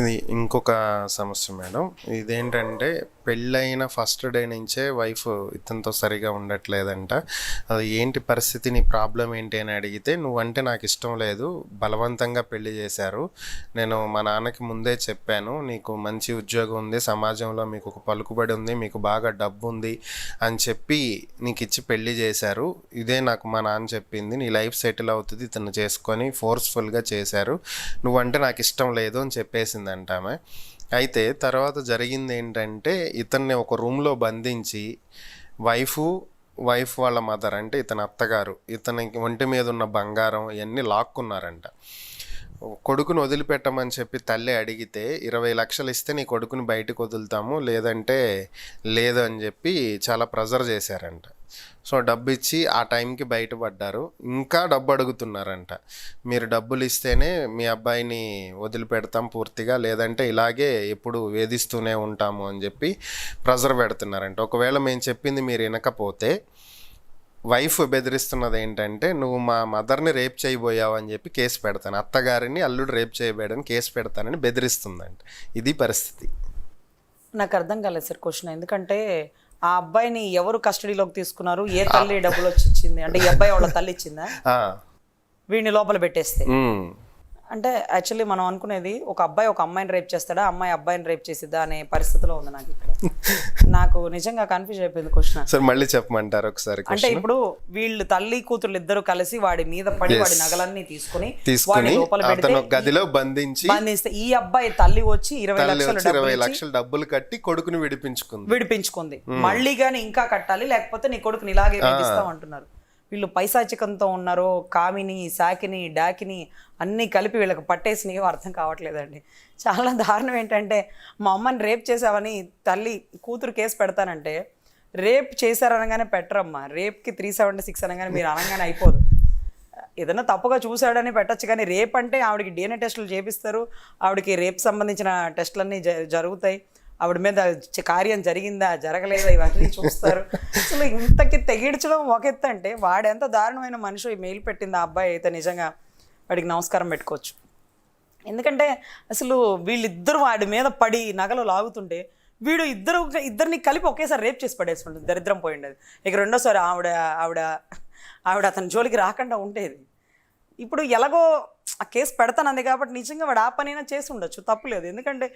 ఇది ఇంకొక సమస్య మేడం. ఇదేంటంటే పెళ్ళైన ఫస్ట్ డే నుంచే వైఫ్ ఇతనితో సరిగా ఉండట్లేదంట. అది ఏంటి పరిస్థితి నీ ప్రాబ్లం ఏంటి అని అడిగితే నువ్వంటే నాకు ఇష్టం లేదు బలవంతంగా పెళ్ళి చేశారు. నేను మా నాన్నకి ముందే చెప్పాను నీకు మంచి ఉద్యోగం ఉంది సమాజంలో మీకు ఒక పలుకుబడి ఉంది మీకు బాగా డబ్బు ఉంది అని చెప్పి నీకు ఇచ్చి పెళ్ళి చేశారు. ఇదే నాకు మా నాన్న చెప్పింది నీ లైఫ్ సెటిల్ అవుతుంది ఇతను చేసుకొని ఫోర్స్ఫుల్గా చేశారు. నువ్వంటే నాకు ఇష్టం లేదు అని చెప్పేసింది. చెప్పేసిందంట ఆమె అయితే తర్వాత జరిగింది ఏంటంటే ఇతన్ని ఒక రూమ్లో బంధించి వైఫు వైఫ్ వాళ్ళ మదర్ అంటే ఇతని అత్తగారు ఇతనికి ఒంటి మీద ఉన్న బంగారం ఇవన్నీ లాక్కున్నారంట. కొడుకుని వదిలిపెట్టమని చెప్పి తల్లి అడిగితే ఇరవై లక్షలు ఇస్తే నీ కొడుకుని బయటకు వదులుతాము లేదంటే లేదు అని చెప్పి చాలా ప్రెజర్ చేశారంట. సో డబ్బు ఇచ్చి ఆ టైంకి బయటపడ్డారు. ఇంకా డబ్బు అడుగుతున్నారంట. మీరు డబ్బులు ఇస్తేనే మీ అబ్బాయిని వదిలిపెడతాం పూర్తిగా లేదంటే ఇలాగే ఎప్పుడు వేధిస్తూనే ఉంటాము అని చెప్పి ప్రెజర్ పెడుతున్నారంట. ఒకవేళ మేము చెప్పింది మీరు వినకపోతే వైఫ్ బెదిరిస్తున్నది ఏంటంటే నువ్వు మా మదర్ని రేప్ చేయబోయావు అని చెప్పి కేసు పెడతాను. అత్తగారిని అల్లుడు రేప్ చేయబోయాడని కేసు పెడతానని బెదిరిస్తుందంట. ఇది పరిస్థితి. నాకు అర్థం కాలేదు సార్ క్వశ్చన్. ఎందుకంటే ఆ అబ్బాయిని ఎవరు కస్టడీలోకి తీసుకున్నారు? ఏ తల్లి డబ్బులు వచ్చి ఇచ్చింది? అంటే ఈ అబ్బాయి వాళ్ళ తల్లి ఇచ్చిందా? వీడిని లోపల పెట్టేస్తే. అంటే యాక్చువల్లీ మనం అనుకునేది ఒక అబ్బాయి ఒక అమ్మాయిని రేప్ చేస్తాడా? అమ్మాయి అబ్బాయిని రేప్ చేసిద్దా అనే పరిస్థితిలో ఉంది నాకు ఇక్కడ. నాకు నిజంగా కన్ఫ్యూజ్ అయిపోయింది క్వశ్చన్ సరే మళ్ళీ చెప్పమంటారు ఒకసారి అంటే ఇప్పుడు వీళ్ళు తల్లి కూతురు ఇద్దరు కలిసి వాడి మీద పడి వాడి నగలన్నీ తీసుకుని తీసుకుని అతను గదిలో బంధించి బంధిస్తే ఈ అబ్బాయి తల్లి వచ్చి ఇరవై లక్షలు ఇరవై లక్షలు డబ్బులు కట్టి కొడుకుని విడిపించుకుంది. విడిపించుకుంది. మళ్ళీ గాని ఇంకా కట్టాలి లేకపోతే నీ కొడుకుని ఇలాగే వేధిస్తాం అంటున్నారు వీళ్ళు పైశాచికంతో ఉన్నారో కామిని సాకిని డాకిని అన్నీ కలిపి వీళ్ళకి పట్టేసినవి అర్థం కావట్లేదండి. చాలా దారుణం ఏంటంటే మా అమ్మని రేప్ చేసావని తల్లి కూతురు కేసు పెడతానంటే రేప్ చేశారనగానే పెట్టరమ్మా. రేప్కి త్రీ సెవెంటీ సిక్స్ అనగానే మీరు అనగానే అయిపోదు. ఏదైనా తప్పుగా చూశాడని పెట్టచ్చు కానీ రేప్ అంటే ఆవిడకి డిఎన్ఏ టెస్టులు చేపిస్తారు. ఆవిడకి రేప్ సంబంధించిన టెస్టులన్నీ జ- జరుగుతాయి. ఆవిడ మీద కార్యం జరిగిందా జరగలేదా? ఇవన్నీ చూస్తారు. అసలు ఇంతకి తెగిడ్చడం ఒక ఎత్తు అంటే వాడెంత దారుణమైన మనిషి మెయిల్ పెట్టింది ఆ అబ్బాయి అయితే నిజంగా వాడికి నమస్కారం పెట్టుకోవచ్చు. ఎందుకంటే అసలు వీళ్ళిద్దరు వాడి మీద పడి నగలు లాగుతుంటే వీడు ఇద్దరు ఇద్దరిని కలిపి ఒకేసారి రేప్ చేసి పడేసుకుంటుంది దరిద్రం పోయిండేది. ఇక రెండోసారి ఆవిడ ఆవిడ ఆవిడ అతని జోలికి రాకుండా ఉండేది. ఇప్పుడు ఎలాగో ఆ కేసు పెడతానంది కాబట్టి నిజంగా వాడు ఆ పనైనా చేసి ఉండొచ్చు తప్పులేదు ఎందుకంటే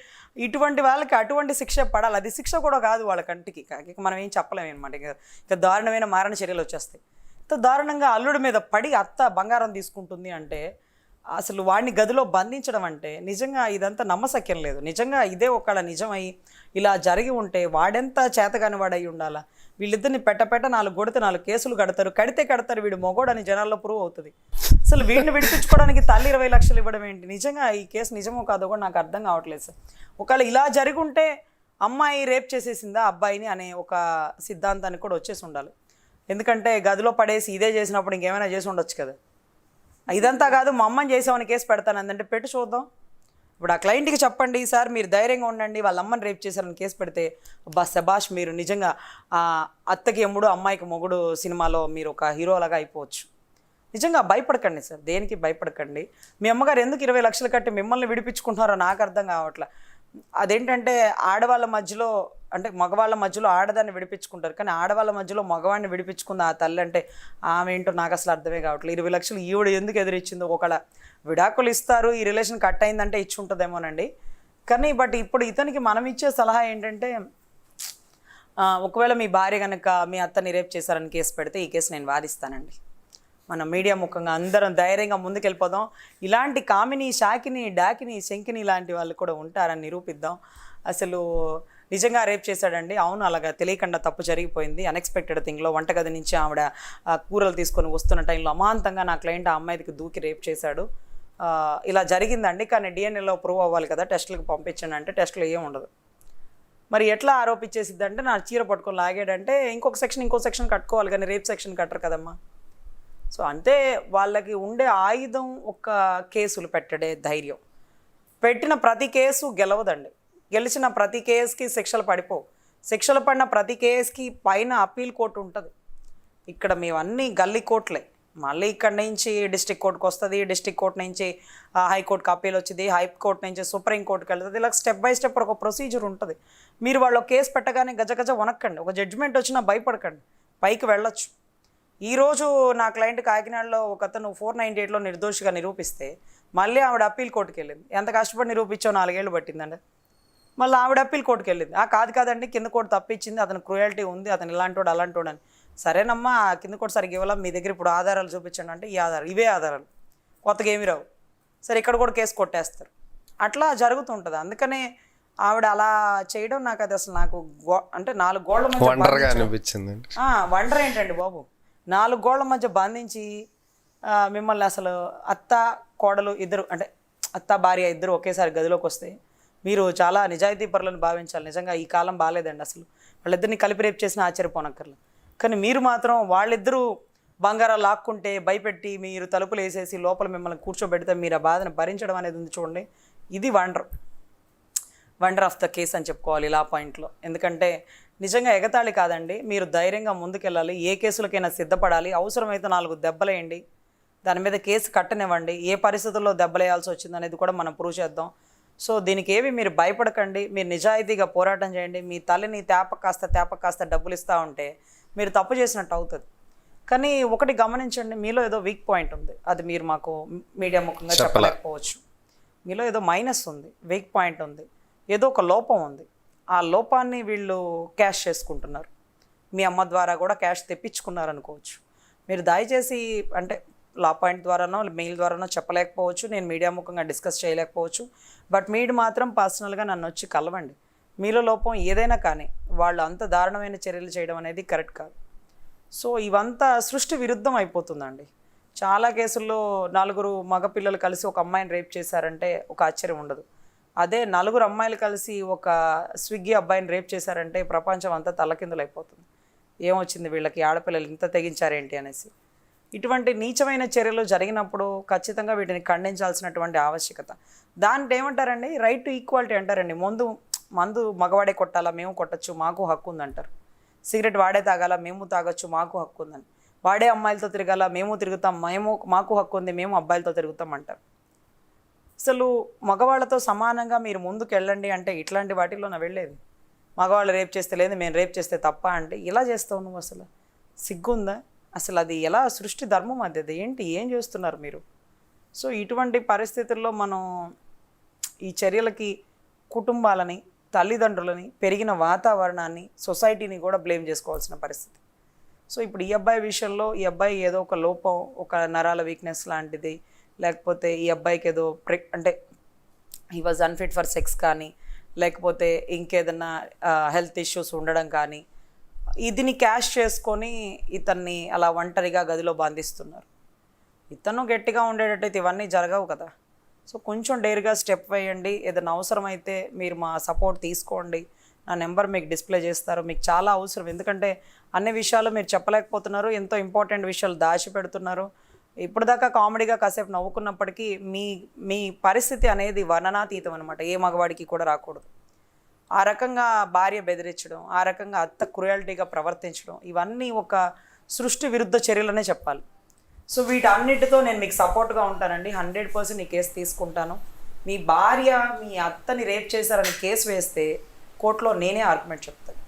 ఇటువంటి వాళ్ళకి అటువంటి శిక్ష పడాలి. అది శిక్ష కూడా కాదు వాళ్ళ కంటికి. ఇక మనం ఏం చెప్పలేము అనమాట ఇక ఇక దారుణమైన మారణ చర్యలు వచ్చేస్తాయి. ఇంత దారుణంగా అల్లుడి మీద పడి అత్త బంగారం తీసుకుంటుంది అంటే అసలు వాడిని గదిలో బంధించడం అంటే నిజంగా ఇదంతా నమ్మశక్యం లేదు. నిజంగా ఇదే ఒకళ్ళ నిజమై ఇలా జరిగి ఉంటే వాడెంత చేతగాని వాడై ఉండాలా? వీళ్ళిద్దరిని పెట్టపెట్ట నాలుగు కొడితే నాలుగు కేసులు కడతారు. కడితే కడతారు. వీడు మొగోడని జనాల్లో ప్రూవ్ అవుతుంది. అసలు వీడిని విడిపించుకోవడానికి తల్లి ఇరవై లక్షలు ఇవ్వడం ఏంటి? నిజంగా ఈ కేసు నిజమో కాదో కూడా నాకు అర్థం కావట్లేదు సార్. ఒకవేళ ఇలా జరుగుంటే అమ్మాయి రేప్ చేసేసిందా అబ్బాయిని అనే ఒక సిద్ధాంతానికి కూడా వచ్చేసి ఉండాలి. ఎందుకంటే గదిలో పడేసి ఇదే చేసినప్పుడు ఇంకేమైనా చేసి ఉండొచ్చు కదా. ఇదంతా కాదు మా అమ్మని చేసామని కేసు పెడతాను అందంటే పెట్టి చూద్దాం. ఇప్పుడు ఆ క్లయింట్కి చెప్పండి సార్ మీరు ధైర్యంగా ఉండండి వాళ్ళ అమ్మని రేప్ చేశారని కేసు పెడితే అబ్బా శబాష్ మీరు నిజంగా ఆ అత్తకి ఎమ్ముడు అమ్మాయికి మొగుడు సినిమాలో మీరు ఒక హీరోలాగా అయిపోవచ్చు. నిజంగా భయపడకండి సార్ దేనికి భయపడకండి? మీ అమ్మగారు ఎందుకు ఇరవై లక్షలు కట్టి మిమ్మల్ని విడిపించుకుంటున్నారో నాకు అర్థం కావట్లే. అదేంటంటే ఆడవాళ్ళ మధ్యలో అంటే మగవాళ్ళ మధ్యలో ఆడదాన్ని విడిపించుకుంటారు కానీ ఆడవాళ్ళ మధ్యలో మగవాడిని విడిపించుకుంది ఆ తల్లి అంటే ఆమె ఏంటో నాకు అసలు అర్థమే కావట్లేదు ఇరవై లక్షలు ఈవిడ ఎందుకు ఎదురిచ్చిందో ఒకళ్ళ విడాకులు ఇస్తారు ఈ రిలేషన్ కట్ అయిందంటే ఇచ్చి ఉంటుందేమోనండి. కానీ బట్ ఇప్పుడు ఇతనికి మనం ఇచ్చే సలహా ఏంటంటే ఒకవేళ మీ భార్య కనుక మీ అత్తని రేపు చేశారని కేసు పెడితే ఈ కేసు నేను వాదిస్తానండి. మన మీడియా ముఖంగా అందరం ధైర్యంగా ముందుకెళ్ళిపోదాం. ఇలాంటి కామిని షాకిని డాకిని శంకిని లాంటి వాళ్ళు కూడా ఉంటారని నిరూపిద్దాం. అసలు నిజంగా రేప్ చేశాడండి. అవును అలాగా తెలియకుండా తప్పు జరిగిపోయింది. అన్ఎక్స్పెక్టెడ్ థింగ్లో వంటగది నుంచి ఆవిడ కూరలు తీసుకొని వస్తున్న టైంలో అమాంతంగా నా క్లయింట్ ఆ అమ్మాయికి దూకి రేప్ చేశాడు. ఇలా జరిగిందండి. కానీ డిఎన్ఏలో ప్రూవ్ అవ్వాలి కదా టెస్టులకు పంపించండి అంటే టెస్టులు ఏం ఉండదు. మరి ఎట్లా ఆరోపించేసిద్దంటే నా చీర పట్టుకొని లాగాడంటే ఇంకొక సెక్షన్ ఇంకో సెక్షన్ కట్టుకోవాలి కానీ రేప్ సెక్షన్ కట్టరు కదమ్మా. సో అంతే వాళ్ళకి ఉండే ఆయుధం ఒక కేసులు పెట్టడే ధైర్యం. పెట్టిన ప్రతి కేసు గెలవదండి. గెలిచిన ప్రతి కేసుకి శిక్షలు పడిపోవు శిక్షలు పడిన ప్రతి కేసుకి పైన అప్పీల్ కోర్టు ఉంటుంది. ఇక్కడ మేమన్నీ గల్లీ కోర్టులే. మళ్ళీ ఇక్కడ నుంచి డిస్ట్రిక్ట్ కోర్టుకి వస్తుంది. డిస్టిక్ కోర్ట్ నుంచి హైకోర్టుకి అప్పీల్ వచ్చింది. హైకోర్టు నుంచి సుప్రీం కోర్టుకి వెళ్తుంది. ఇలా స్టెప్ బై స్టెప్ ఒక ప్రొసీజర్ ఉంటుంది. మీరు వాళ్ళు కేసు పెట్టగానే గజ గజ వనక్కండి. ఒక జడ్జిమెంట్ వచ్చినా భయపడకండి. పైకి వెళ్ళొచ్చు. ఈరోజు నా క్లయింట్ కాకినాడలో ఒక అతను ఫోర్ నైంటీ ఎయిట్లో నిర్దోషిగా నిరూపిస్తే మళ్ళీ ఆవిడ అప్పీల్ కోర్టుకి వెళ్ళింది ఎంత కష్టపడి నిరూపించావు? నాలుగేళ్ళు పట్టిందండి. మళ్ళీ ఆవిడ అప్పీల్ కోర్టుకి వెళ్ళింది ఆ కాదు కాదండి కింద కోర్టు తప్పించింది. అతను క్రూయాలిటీ ఉంది. అతను ఇలాంటోడు అలాంటోడు అని. సరేనమ్మా కింద కోర్టు సరిగ్గా ఇవ్వాలా? మీ దగ్గర ఇప్పుడు ఆధారాలు చూపించండి అంటే ఈ ఆధారాలు ఇవే ఆధారాలు. కొత్తగా ఏమి రావు. సరే ఇక్కడ కూడా కేసు కొట్టేస్తారు. అట్లా జరుగుతుంటుంది అందుకనే ఆవిడ అలా చేయడం నాకు అది అసలు నాకు గో అంటే నాలుగు ఆ, వండర్ ఏంటండి బాబు? నాలుగు గోళ్ళ మధ్య బంధించి మిమ్మల్ని అసలు అత్త కోడలు ఇద్దరు అంటే అత్త భార్య ఇద్దరు ఒకేసారి గదిలోకి వస్తే మీరు చాలా నిజాయితీ పరులను భావించాలి. నిజంగా ఈ కాలం బాగాలేదండి అసలు. వాళ్ళిద్దరిని కలిపి రేపు చేసిన ఆశ్చర్యపోనక్కర్లు కానీ మీరు మాత్రం వాళ్ళిద్దరూ బంగారాలు లాక్కుంటే భయపెట్టి మీరు తలుపులు వేసేసి లోపల మిమ్మల్ని కూర్చోబెడితే మీరు ఆ బాధను భరించడం అనేది ఉంది చూడండి. ఇది wonder. Wonder of the case అని చెప్పుకోవాలి ఇలా పాయింట్లో. ఎందుకంటే నిజంగా ఎగతాళి కాదండి. మీరు ధైర్యంగా ముందుకెళ్ళాలి. ఏ కేసులకైనా సిద్ధపడాలి. అవసరమైతే నాలుగు దెబ్బలేయండి. దాని మీద కేసు కట్టనివ్వండి. ఏ పరిస్థితుల్లో దెబ్బలేయాల్సి వచ్చింది అనేది కూడా మనం ప్రూవ్ చేద్దాం. సో దీనికి ఏవి మీరు భయపడకండి. మీరు నిజాయితీగా పోరాటం చేయండి. మీ తల్లిని తేప కాస్త తేప కాస్త డబ్బులు ఇస్తూ ఉంటే మీరు తప్పు చేసినట్టు అవుతుంది. కానీ ఒకటి గమనించండి. మీలో ఏదో వీక్ పాయింట్ ఉంది. అది మీరు మాకు మీడియా ముఖంగా చెప్పలేకపోవచ్చు. మీలో ఏదో మైనస్ ఉంది. వీక్ పాయింట్ ఉంది. ఏదో ఒక లోపం ఉంది. ఆ లోపాన్ని వీళ్ళు క్యాష్ చేసుకుంటున్నారు. మీ అమ్మ ద్వారా కూడా క్యాష్ తెప్పించుకున్నారు అనుకోవచ్చు మీరు దయచేసి అంటే లా పాయింట్ ద్వారానో మెయిల్ ద్వారానో చెప్పలేకపోవచ్చు. నేను మీడియా ముఖంగా డిస్కస్ చేయలేకపోవచ్చు. బట్ మీరు మాత్రం పర్సనల్గా నన్ను వచ్చి కలవండి. మీలో లోపం ఏదైనా కానీ వాళ్ళు అంత దారుణమైన చర్యలు చేయడం అనేది కరెక్ట్ కాదు. సో ఇవంతా సృష్టి విరుద్ధం అయిపోతుందండి. చాలా కేసుల్లో నలుగురు మగపిల్లలు కలిసి ఒక అమ్మాయిని రేప్ చేశారంటే ఒక ఆశ్చర్యం ఉండదు. అదే నలుగురు అమ్మాయిలు కలిసి ఒక స్విగ్గీ అబ్బాయిని రేప్ చేశారంటే ప్రపంచం అంతా తల్లకిందులు అయిపోతుంది ఏమొచ్చింది వీళ్ళకి? ఆడపిల్లలు ఇంత తెగించారేంటి అనేసి. ఇటువంటి నీచమైన చర్యలు జరిగినప్పుడు ఖచ్చితంగా వీటిని ఖండించాల్సినటువంటి ఆవశ్యకత. దాంట్లో ఏమంటారండి రైట్ టు ఈక్వాలిటీ అంటారండి. ముందు మందు మగవాడే కొట్టాలా? మేము కొట్టచ్చు మాకు హక్కు ఉందంటారు సిగరెట్ వాడే తాగాల? మేము తాగొచ్చు మాకు హక్కు ఉందని వాడే అమ్మాయిలతో తిరగాల? మేము తిరుగుతాం మేము మాకు హక్కు ఉంది మేము అబ్బాయిలతో తిరుగుతాం అంటారు. అసలు మగవాళ్ళతో సమానంగా మీరు ముందుకు వెళ్ళండి అంటే ఇట్లాంటి వాటిల్లో నా వెళ్ళేది. మగవాళ్ళు రేపు చేస్తే లేదు మేము రేపు చేస్తే తప్ప అంటే ఇలా చేస్తావు నువ్వు అసలు. సిగ్గుందా? అసలు అది ఎలా సృష్టి ధర్మం అది? అది ఏంటి? ఏం చేస్తున్నారు మీరు? సో ఇటువంటి పరిస్థితుల్లో మనం ఈ చర్యలకి కుటుంబాలని తల్లిదండ్రులని పెరిగిన వాతావరణాన్ని సొసైటీని కూడా బ్లేమ్ చేసుకోవాల్సిన పరిస్థితి. సో ఇప్పుడు ఈ అబ్బాయి విషయంలో ఈ అబ్బాయి ఏదో ఒక లోపం ఒక నరాల వీక్నెస్ లాంటిది లేకపోతే ఈ అబ్బాయికి ఏదో అంటే he was unfit for sex కానీ లేకపోతే ఇంకేదన్నా హెల్త్ ఇష్యూస్ ఉండడం కానీ ఇదిని క్యాష్ చేసుకొని ఇతన్ని అలా ఒంటరిగా గదిలో బంధిస్తున్నారు. ఇతను గట్టిగా ఉండేటట్టయితే ఇవన్నీ జరగవు కదా. సో కొంచెం డేర్గా స్టెప్ వేయండి. ఏదైనా అవసరమైతే మీరు మా సపోర్ట్ తీసుకోండి. నా నెంబర్ మీకు డిస్ప్లే చేస్తారు. మీకు చాలా అవసరం. ఎందుకంటే అన్ని విషయాలు మీరు చెప్పలేకపోతున్నారు. ఎంతో ఇంపార్టెంట్ విషయాలు దాచి పెడుతున్నారు ఇప్పటిదాకా కామెడీగా కాసేపు నవ్వుకున్నప్పటికీ మీ మీ పరిస్థితి అనేది వర్ణనాతీతం అనమాట ఏ మగవాడికి కూడా రాకూడదు. ఆ రకంగా భార్య బెదిరించడం ఆ రకంగా అత్త క్రుయాలిటీగా ప్రవర్తించడం ఇవన్నీ ఒక సృష్టి విరుద్ధ చర్యలనే చెప్పాలి. సో వీటన్నిటితో నేను మీకు సపోర్ట్గా ఉంటానండి. హండ్రెడ్ పర్సెంట్ ఈ కేసు తీసుకుంటాను. మీ భార్య మీ అత్తని రేప్ చేశారని కేసు వేస్తే కోర్టులో నేనే ఆర్గ్యుమెంట్ చెప్తాను.